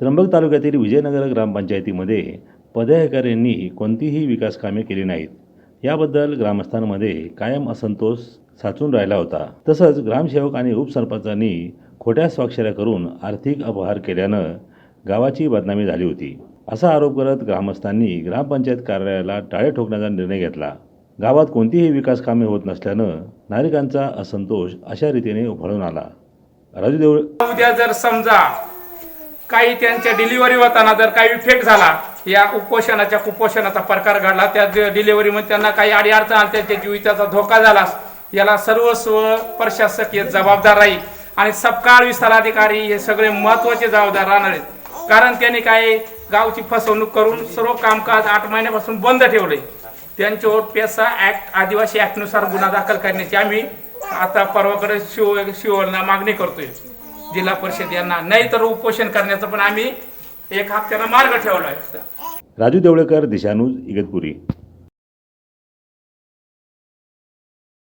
त्र्यंबक तालुक्यातील विजयनगर ग्रामपंचायतीमध्ये पदाधिकाऱ्यांनी कोणतीही विकास कामे केली नाहीत. याबद्दल ग्रामस्थांमध्ये कायम असंतोष साचून राहिला होता. तसंच ग्रामसेवक आणि उपसरपंचांनी खोट्या स्वाक्षऱ्या करून आर्थिक अपहार केल्यानं गावाची बदनामी झाली होती. असा आरोप करत ग्रामस्थांनी ग्रामपंचायत कार्यालयाला टाळे ठोकण्याचा निर्णय घेतला. गावात कोणतीही विकास कामे होत नसल्यानं नागरिकांचा असंतोष अशा रीतीने उफाळून आला. राजू देवळ उद्या जर समजा काही त्यांच्या डिलिव्हरी होताना जर काही इफेक्ट झाला या उपोषणाच्या कुपोषणाचा प्रकार घडला त्या डिलिव्हरीमध्ये त्यांना काही अडी अडचण आली त्यांच्या जीविताचा धोका झाला याला सर्वस्व प्रशासकीय जबाबदार राहील. आणि सपकाळ विस्तार अधिकारी हे सगळे महत्त्वाचे जबाबदार राहणार आहेत. कारण त्यांनी काय गावची फसवणूक करून सर्व कामकाज आठ महिन्यापासून बंद ठेवले. त्यांच्यावर पेसा ऍक्ट आदिवासी ऍक्टनुसार गुन्हा दाखल करण्याची आम्ही आता परवाकडे शिव शिवना मागणी करतोय. जिल्हा परिषद यांना नाही तर उपोषण करण्याचं पण आम्ही एक हप्त्याला मार्ग ठेवला आहे राजू देवळेकर दिशानूज इगतपुरी.